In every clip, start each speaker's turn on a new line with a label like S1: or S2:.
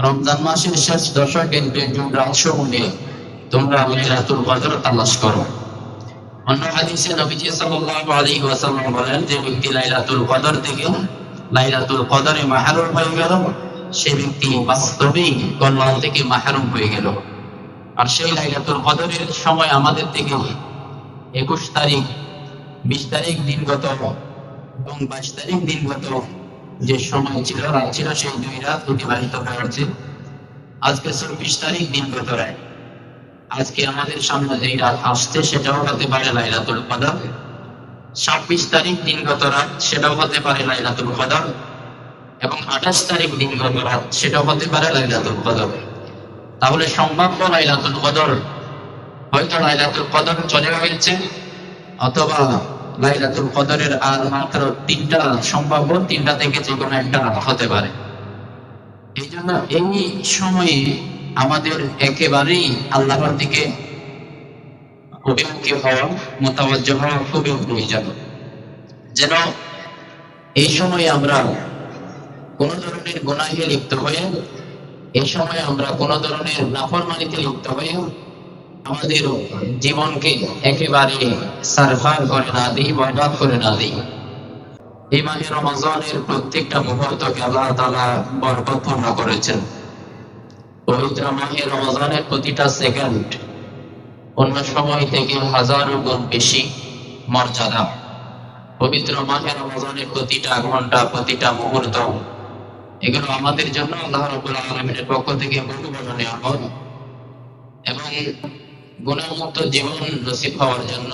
S1: রমজান মাসের শেষ রাতসমূহে তোমরা তালাশ করো। অন্য হাদিসে নবীজি সাল্লাল্লাহু আলাইহি ওয়াসাল্লাম বলেন যে ব্যক্তি লাইলাতুল কদর লাইলাতুল কদরে মাহরুম হয়ে গেল, সে ব্যক্তি বাস্তবেই কল্যাণ থেকে মাহরুম হয়ে গেল। আর সেই লাইলাতুল কদরের সময় আমাদের থেকে একুশ তারিখ, বিশ তারিখ দিনগত এবং বাইশ তারিখ দিনগত যে সময় ছিল রাত ছিল সেই দুই রাত অতিবাহিত হয়েছে আজকে চব্বিশ তারিখ দিনগত রায়। আজকে আমাদের সামনে যেই রাত আসছে, সেটাও হতে পারে লাইলাতুল কদর। ছাব্বিশ তারিখ দিনগত রাত, সেটাও হতে পারে লাইলাতুল কদর। এবং আঠাশ তারিখ দিনগত রাত, সেটাও হতে পারে লাইলাতুল কদর। তাহলে সম্ভাব্য লাইলাতুল কদর, হয়তো লাইলাতুল কদর চলে গেছে, অথবা লাইলাতুল কদরের আর মাত্র তিনটা সম্ভাব্য, তিনটা থেকে যে কোনো একটা হতে পারে। এই জন্য এই সময়ে আমাদের একেবারেই আল্লাহর দিকে অভিমুখী হওয়া, মোতাবজ্জ হওয়া খুবই প্রয়োজন। যেন এই সময়ে আমরা কোন ধরনের গুনাহে লিপ্ত হয়ে, এই সময় আমরা কোন ধরনের নাফরমানিতে লিপ্ত হয়ে আমাদের জীবনকে একেবারে সারভার করে না দিই বরবাদ করে না দিই এই রমজানের প্রত্যেকটা মুহূর্তকে আল্লাহ বরকতপূর্ণ করেছেন। পবিত্র মাহে রমজানের প্রতিটা সেকেন্ড অন্য সময় থেকে হাজারো গুণ বেশি মর্যাদা। পবিত্র মাহে রমজানের প্রতিটা ঘণ্টা, প্রতিটা মুহূর্ত, এগুলো আমাদের জন্য আল্লাহ রাব্বুল আলামিনের পক্ষ থেকে বহু বড় নিয়ামত এবং গুণামুক্ত জীবন হওয়ার জন্য,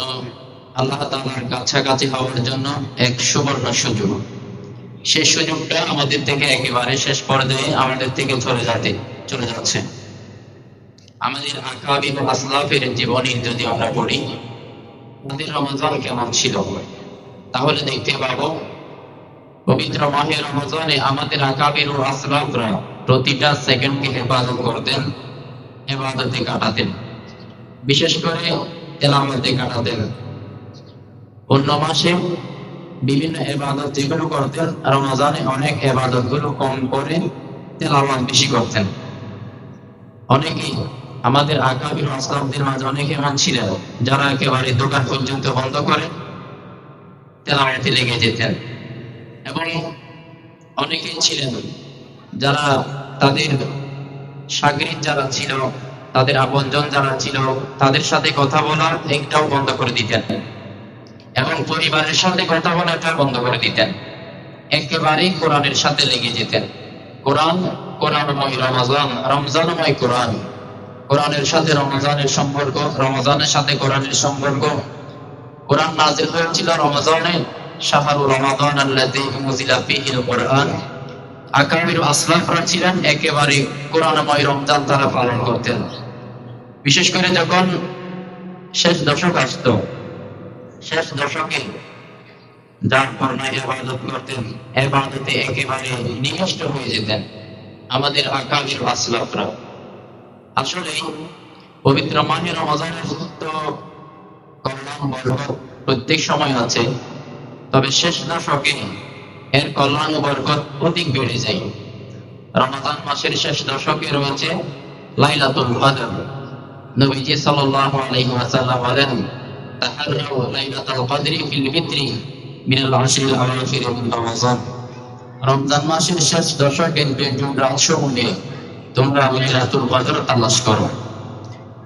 S1: আল্লাহ তাআলার কাছাকাছি হওয়ার জন্য এক সুবর্ণ সুযোগ। সেই সুযোগটা আমাদের থেকে একেবারে শেষ পর্যায়ে আমাদের থেকে চলে যাতে, চলে যাচ্ছে। আমাদের আকাবির আসলাফের জীবনী যদি আমরা পড়ি রমজান কেমন ছিল? তাহলে দেখতে পাবো, পবিত্র মাহে রমজানে আমাদের আকাবির আসলাফরা প্রতিটা সেকেন্ডকে হেফাজত করতেন, হেফাজতে কাটাতেন। বিশেষ করে তেলামতে কাটাতেন অন্য মাসে বিভিন্ন এবাদত যেগুলো করতেন, রমজানে অনেক এবাদতগুলো কম করে তেলাওয়াত বেশি করতেন। অনেকেই আমাদের আকাবির আসলামদের মাঝে অনেকে এমন ছিলেন যারা একেবারে দোকান পর্যন্ত বন্ধ করে তেলাওয়াতে লেগে যেতেন। এবং অনেকেই ছিলেন যারা তাদের সাগরিক যারা ছিল তাদের আপনজন যারা ছিল, তাদের সাথে কথা বলার একটাও বন্ধ করে দিতেন। এবং পরিবারের সাথে কথা বলাটা বন্ধ করে দিতেন। একেবারেই কোরআনের সাথে লেগে যেতেন। কোরআন, কোরআনময় রমজান, রমজানময় কোরআন। কোরআনের সাথে রমজানের সম্পর্ক, রমজানের সাথে কোরআনের সম্পর্ক। কোরআন নাজিল হয়েছিল রমজানে, শাহরু রমাদান উনজিলা ফীহিল কোরআন আকাবির আসলাফরা ছিলেন একেবারে কোরআনময় রমজান তারা পালন করতেন। বিশেষ করে যখন শেষ দশক আসত, শেষ দশকে যার এবাদত করতেন এবাদতে একেবারে নিকষ্ট হয়ে যেতেন আমাদের আকাবির আসলাফরা। আসলে পবিত্র মাহে রমজানের তো কল্যাণ প্রত্যেক সময় আছে, তবে শেষ দশকে এর কল্যাণ বরকত অধিক বেড়ে যায়। রমাদান মাসের শেষ দশকে রয়েছে লাইলাতুল কদর। নবীজি সাল্লাল্লাহু আলাইহি ওয়াসাল্লাম বলেন তাহাররু লাইলাতুল কদরি ফিল ফিত্রি মিন আল আশরিল আওয়াখির মিন রমজান। মাসের শেষ দশকের বেজুন রাতসমূহে তোমরা লাইলাতুল কদর তালাশ করো।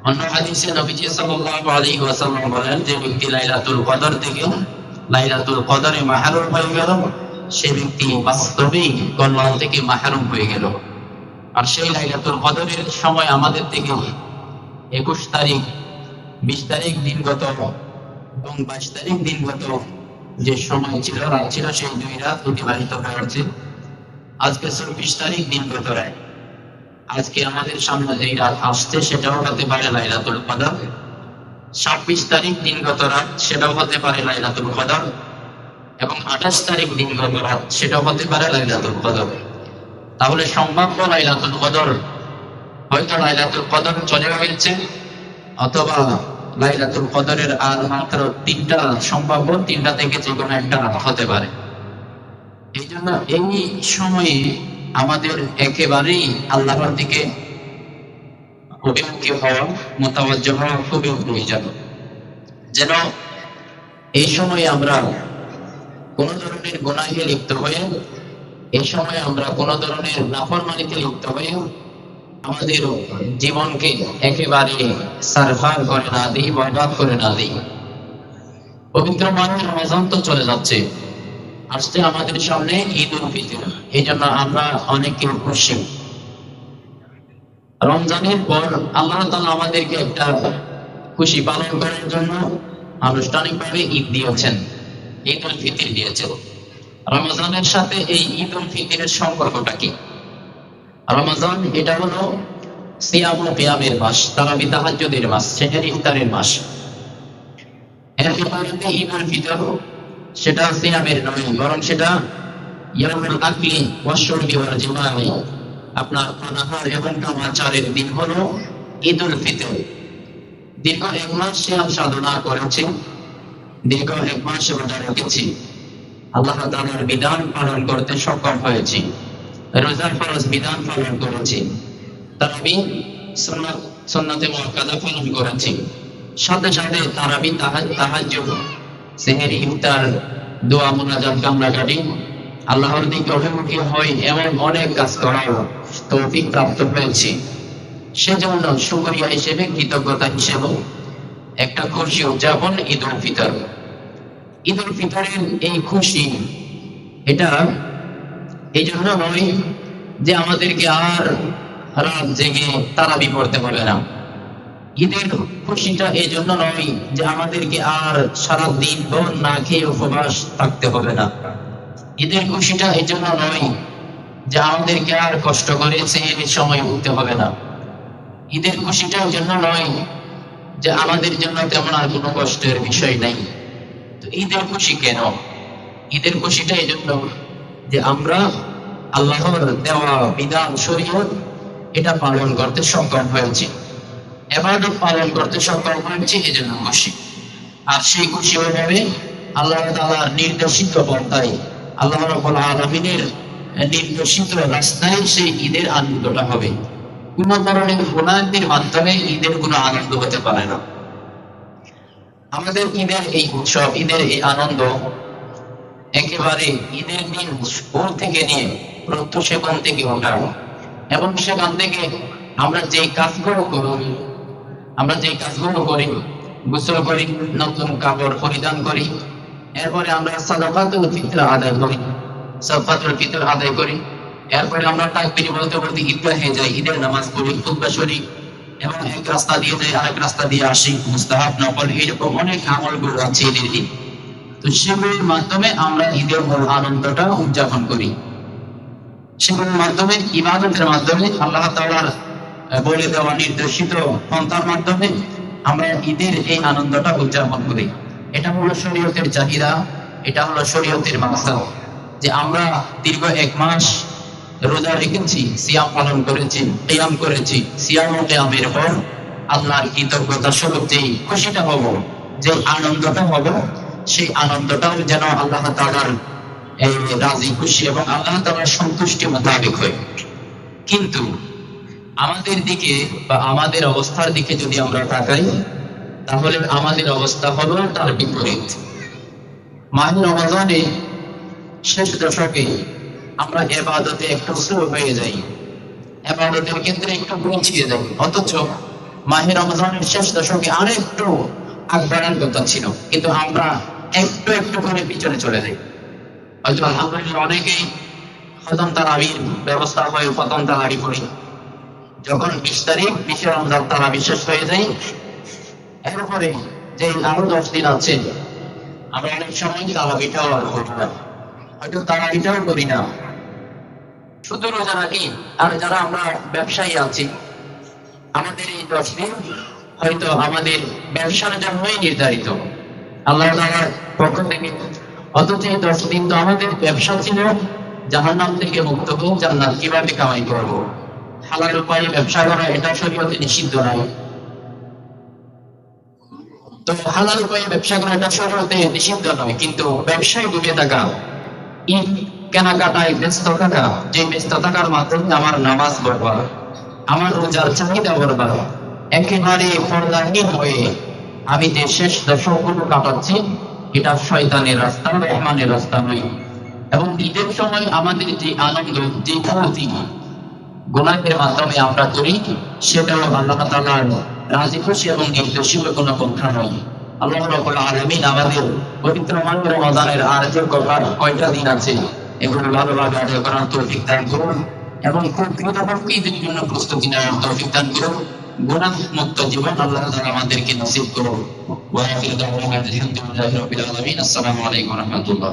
S1: অন্য হাদিসে নবীজি সাল্লাল্লাহু আলাইহি ওয়াসাল্লাম বলেন, যে ব্যক্তি লাইলাতুল কদর থেকে লাইলাতুল কদরে মাহরুম হয়ে গেল সে ব্যক্তি বাস্তবেই কল্যাণ থেকে মাহরুম হয়ে গেল। আর সেই লাইলাতুল কদরের সময় আমাদের থেকে একুশ তারিখ, বিশ তারিখ দিনগত এবং বাইশ তারিখ দিনগত যে সময় ছিল, রাত ছিল, সেই দুই রাত অতিবাহিত হয়ে হয়েছে আজকে চব্বিশ তারিখ দিনগত রায় আজকে আমাদের সামনে যেই রাত আসছে, সেটাও হতে পারে লাইলাতুল কদর। ছাব্বিশ তারিখ দিনগত রাত, সেটাও হতে পারে লাইলাতুল কদর। এবং আঠাশ তারিখ রাত সেটাও হতে পারে লাইলাতুল কদর। তাহলে সম্ভাব্য লাইলাতুল কদর, হয়তো লাইলাতুল কদর চলে গেছে, অথবা লাইলাতুল কদরের আর মাত্র তিনটা সম্ভাব্য, তিনটা থেকে যে কোনো একটা হতে পারে। এই জন্য এই সময়ে আমাদের একেবারেই আল্লাহর দিকে অভিমুখী হওয়া, মোতাবজ্জ হওয়া খুবই প্রয়োজন। যেন এই সময় আমরা কোন ধরনের গুনাহে লিপ্ত হয়ে এই সময় আমরা কোন ধরনের নাফরমানিতে লিপ্ত হয়ে আমাদের জীবনকে একেবারে সারভার করে না দিই, বরবাদ করে না দিই। পবিত্র মাস রমজান তো চলে যাচ্ছে। আসছে আমাদের সামনে ঈদ উল ফিতর। এই জন্য আমরা অনেকে খুশি। রমজানের পর আল্লাহ তালা আমাদেরকে একটা খুশি পালন করার জন্য আনুষ্ঠানিকভাবে ঈদ দিয়েছেন। ঈদ ফিতর দিয়েছেন রমজানের সাথে এই ঈদ ফিতরের সম্পর্কটা কি? রমজান, এটা হলো সিয়াম ও কিয়ামের মাস, তারাবি তাহাজ্জুদের মাস, সেহের ইফতারের মাস। এর ফিতর, সেটা সিয়ামের নয়, বরং সেটা ইয়ামুল আকলি ওয়াশুরবি ওয়াল জিমাই। আপনার পানাহার এবং কামাচারের দিন হলো ঈদ ফিতর। দীর্ঘ এক মাস সিয়াম সাধনা করেছি দীর্ঘ এক মাস রোজা রেখেছি আল্লাহ তাআলার বিধান পালন করতে সক্ষম হয়েছি। রোজার ফরজ বিধান পালন করেছি। তারাবি সুন্নাত, সুন্নাতে পালন করেছি। সাথে সাথে তারাবি তাহাজ, তাহাজ্জুদ, সেহের, ইফতার, দোয়া, মুনাজাত কামড়াকাটি আল্লাহর দিকে অভিমুখী হয় এমন অনেক কাজ করার তৌফিক প্রাপ্ত হয়েছি। সেজন্য শুকরিয়া হিসেবে কৃতজ্ঞতা হিসেবে একটা খুশি উদযাপন ঈদ উল ফিতর। ঈদ উল ফিতরের এই খুশি, এটা, এই জন্য নয় যে আমাদেরকে আর রাত জেগে তারাবি পড়তে হবে না। ঈদের খুশিটা এই জন্য নয় যে আমাদেরকে আর সারা দিন ভর না খেয়ে উপবাস থাকতে হবে না। ঈদের খুশিটা এই জন্য নয় যে আমাদেরকে আর কষ্ট করে সেই সময় উঠতে হবে না। ঈদের খুশিটা এই জন্য নয় যে আমাদের জন্য তেমন আর কোনো কষ্টের বিষয় নাই। তো ঈদের খুশি কেন? ঈদের খুশিটা এই জন্য যে আমরা আল্লাহর দেওয়া বিধান, শরীয়ত, এটা পালন করতে সক্ষম হয়েছি। এবাদত পালন করতে সক্ষম হয়েছি এই জন্য খুশি। আর সেই খুশি ওইভাবে আল্লাহ তাআলার নির্দেশিত পন্থায়, আল্লাহ রাব্বুল আলামিনের নির্দেশিত রাস্তায় সেই ঈদের আনন্দটা হবে। কোন ধরনের গুণান্তির মাধ্যমে ঈদের কোনো আনন্দ হতে পারে না। আমাদের ঈদের এই উৎসব, ঈদের এই আনন্দ একেবারে ঈদের দিন ভোর থেকে নিয়ে প্রত্যুষেপন থেকে ওঠা এবং সেখান থেকে আমরা যে কাজগুলো করি, আমরা যে কাজগুলো করি, গোসল করি, নতুন কাপড় পরিধান করি, এরপরে আমরা সাদাকাতুল ফিতর আদায় করি, সাদাকাতুল ফিতর আদায় করি এরপরে আমরা তাকবীর বলতে বলতে ঈদগাহে যাই, ঈদের নামাজ পড়ি, খুতবা শরীফ এবং এক রাস্তা দিয়ে যাই, আরেক রাস্তা দিয়ে আসি, মুস্তাহাব নকল এইরকম অনেক আমলগুলো আছে ঈদের দিন। তো সেগুলির মাধ্যমে আমরা ঈদের মূল আনন্দটা উদযাপন করি। সেগুলোর মাধ্যমে, ইবাদতের মাধ্যমে আল্লাহ তাআলার বলে দেওয়া নির্দেশিত পন্থার মাধ্যমে আমরা ঈদের এই আনন্দটা উদযাপন করি। এটা হলো শরীয়তের চাহিদা, এটা হলো শরীয়তের মাকসাদ। যে আমরা দীর্ঘ এক মাস রোজা রেখেছি, সিয়াম পালন করেছি কিয়াম করেছি সিয়াম ও কিয়ামের পর আল্লাহর কৃতজ্ঞতা স্বরূপ যেই খুশিটা হব যে আনন্দটা হব, সেই আনন্দটাও যেন আল্লাহ তাআলার এই রাজি খুশি এবং আল্লাহ তাআলার সন্তুষ্টি মোতাবেক হয়। কিন্তু আমাদের দিকে বা আমাদের অবস্থার দিকে যদি আমরা তাকাই, তাহলে আমাদের অবস্থা হলো তার বিপরীত। মাহে রমজানে শেষ দশকে আমরা এবাদতে একটু স্লো হয়ে যাই। এবাদতের ক্ষেত্রে একটু পৌঁছিয়ে যাই। অথচ মাহে রমজানের শেষ দশকে আর একটু আগ বাড়ার কথা ছিল। কিন্তু আমরা একটু একটু করে পিছনে চলে যাই। হয়তো আলহামদুলিল্লাহ অনেকেই খতম তারাবির ব্যবস্থা হয় খতম তারাবি করি যখন বিশ তারিখ, বিশে রমজান তারা বিশেষ হয়ে যায়, এরপরে যে আরও দশ দিন আছে, আমরা অনেক সময় তারাবিটাও আর করি না। হয়তো তারাবিটাও করি না। শুধু রোজা রাখি আর যারা আমরা ব্যবসায়ী আছি, আমাদের এই দশ দিন হয়তো আমাদের ব্যবসার জন্যই নির্ধারিত। আল্লাহ তাআলার পক্ষ থেকে, অথচ এই দশ দিন তো আমাদের ব্যবসা ছিল, জাহান্নাম থেকে মুক্ত হোক, জান্নাত কীভাবে কামাই করব? হালাল উপায়ে ব্যবসা করা, এটা শরীয়তে নিষিদ্ধ নয় তো হালাল উপায়ে ব্যবসা করা, এটা শরীয়তে নিষিদ্ধ নয়, কিন্তু ব্যবসায় ডুবে থাকা কেনাকাটায় ব্যস্ত থাকা, যে ব্যস্ত থাকার মাধ্যমে আমার নামাজ আমার রোজার চাহিদা একেবারে হয়ে আমি যে শেষ দশকগুলো কাটাচ্ছি, এটা শয়তানের রাস্তা, রহমানের রাস্তা নয়। এবং ঈদের সময় আমাদের যে আনন্দ, যে ফুর্তি, গুনাহের মাধ্যমে আমরা করি, সেটাও আল্লাহ তাআলার রাজি, খুশি এবং নির্দেশিত কোনো পন্থা নয়। আল্লাহ রাব্বুল আলামিন আমাদের পবিত্র মাহে রমাদানের আর যে কয়টা দিন আছে? এগুলো ভালোভাবে আদায় করার তৌফিক দান করুন এবং প্রকৃতপক্ষে জন্য প্রস্তুতি নেওয়ার তৌফিক দান করুন। মুক্ত জীবন আল্লাহ আমাদেরকে নসিব করুন। ওয়া আসসালামু আলাইকুম